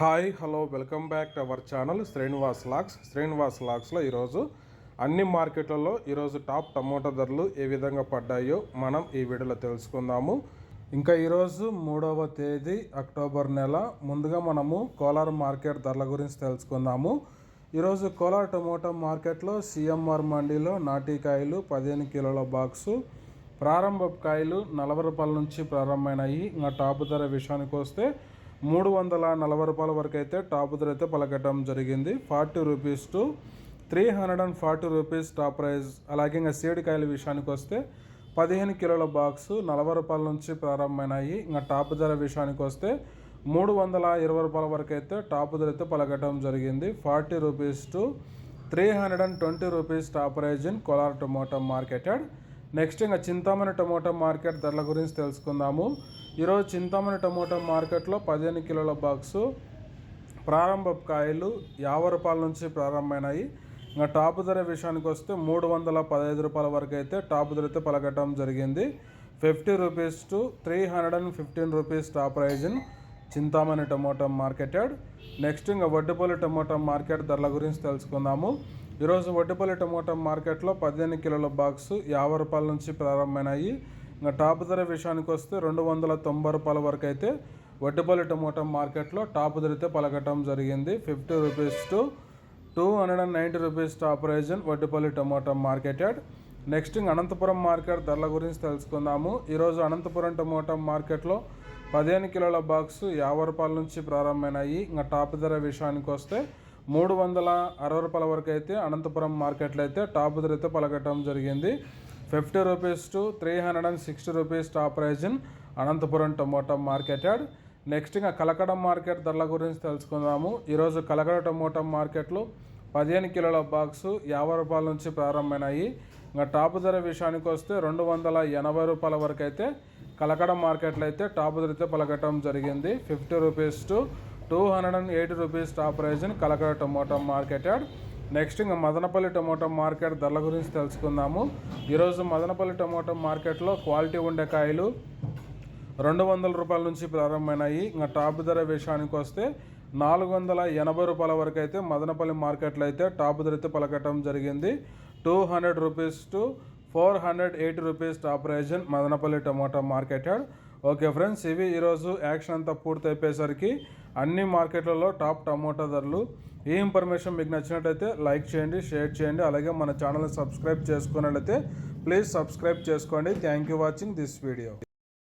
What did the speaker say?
Hi hello welcome back to our channel Srinivas lakhs. Srinivas లాక్స్లో ఈరోజు అన్ని మార్కెట్లలో ఈరోజు టాప్ టమోటా ధరలు ఏ విధంగా పడ్డాయో మనం ఈ వీడియోలో తెలుసుకుందాము. ఇంకా ఈరోజు మూడవ తేదీ అక్టోబర్ నెల. ముందుగా మనము కోలార్ మార్కెట్ ధరల గురించి తెలుసుకుందాము. ఈరోజు కోలార్ టమోటా మార్కెట్లో సిఎంఆర్ మండీలో నాటికాయలు పదిహేను కిలోల బాక్సు ప్రారంభ కాయలు నలభై రూపాయల నుంచి ప్రారంభమైనాయి. ఇంకా టాప్ ధర విషయానికి వస్తే మూడు వందల నలభై రూపాయల వరకు అయితే టాప్ ధర అయితే పలకటం జరిగింది. Forty rupees to three hundred and forty rupees top price. అలాగే ఇంకా సీడ్ కాయల విషయానికి వస్తే పదిహేను కిలోల బాక్సు నలభై రూపాయల నుంచి ప్రారంభమైనాయి. ఇంకా టాప్ ధర విషయానికి వస్తే మూడు వందల ఇరవై రూపాయల వరకు అయితే టాప్ ధర అయితే పలకటం జరిగింది. Forty rupees to three hundred and twenty rupees top price in Kolar tomato market yard. Next ఇంకా చింతామణి టమోటా మార్కెట్ ధరల గురించి తెలుసుకుందాము. ఈరోజు చింతామణి టమోటా మార్కెట్లో పదిహేను కిలోల బాక్సు ప్రారంభ కాయలు యాభై రూపాయల నుంచి ప్రారంభమైనాయి. ఇంకా టాప్ ధర విషయానికి వస్తే మూడు వందల పదహైదు రూపాయల వరకు అయితే టాప్ ధరతో పలకటం జరిగింది. Fifty rupees to three hundred and fifteen rupees top price Chintamani tomato market yard. Next ఇంకా వడ్డపల్లి టమోటా మార్కెట్ ధరల గురించి తెలుసుకుందాము. ఈరోజు వడ్డపల్లి టమోటా మార్కెట్లో పదిహేను కిలోల బాక్సు యాభై రూపాయల నుంచి ప్రారంభమైనాయి. ఇంకా టాప్ ధర విషయానికి వస్తే రెండు వందల తొంభై రూపాయల వరకు అయితే వడ్డపల్లి టమోటా మార్కెట్లో టాప్ ధరతో పలకటం జరిగింది. Fifty rupees to two hundred and ninety rupees top price Vaddapalli Vaddipalli tomato market yard. Next Anantapur market ధరల గురించి తెలుసుకుందాము. ఈరోజు అనంతపురం టమోటా మార్కెట్లో పదిహేను కిలోల బాక్స్ యాభై రూపాయల నుంచి ప్రారంభమైనాయి. ఇంకా టాప్ ధర విషయానికి వస్తే మూడు వందల అరవై రూపాయల వరకు అయితే అనంతపురం మార్కెట్లో అయితే టాప్ ధర అయితే పలకటం జరిగింది. Fifty rupees to three hundred and sixty rupees top price in Anantapur tomato market yard. Next ఇంకా కలకడ మార్కెట్ ధరల గురించి తెలుసుకుందాము. ఈరోజు కలకడ టమోటా మార్కెట్లో పదిహేను కిలోల బాక్సు యాభై రూపాయల నుంచి ప్రారంభమైనాయి. ఇంకా టాప్ ధర విషయానికి వస్తే రెండు వందల ఎనభై రూపాయల వరకు అయితే కలకడ మార్కెట్లో అయితే టాప్ ధర అయితే పలకటం జరిగింది. Fifty rupees to two hundred and eighty rupees top price in Kalakada market market yard. Next ఇంకా మదనపల్లి టొమాటో మార్కెట్ ధరల గురించి తెలుసుకుందాము. ఈరోజు మదనపల్లి టొమాటో మార్కెట్లో క్వాలిటీ ఉండే కాయలు రెండు వందల రూపాయల నుంచి ప్రారంభమైనాయి. ఇంకా టాప్ ధర విషయానికి వస్తే నాలుగు వందల ఎనభై రూపాయల వరకు అయితే మదనపల్లి మార్కెట్లో అయితే టాప్ ధర అయితే పలకటం జరిగింది. Two hundred rupees to four hundred eighty rupees top price Madanapalle tomato market okay friends ఇవి ఈరోజు యాక్షన్ అంతా పూర్తయిపోయేసరికి అన్ని మార్కెట్లలో టాప్ టమోటా ధరలు. ఈ ఇన్ఫర్మేషన్ మీకు నచ్చినట్టయితే లైక్ చేయండి షేర్ చేయండి. అలాగే మన ఛానల్ని సబ్స్క్రైబ్ చేసుకున్నట్లయితే ప్లీజ్ సబ్స్క్రైబ్ చేసుకోండి. Thank you watching this video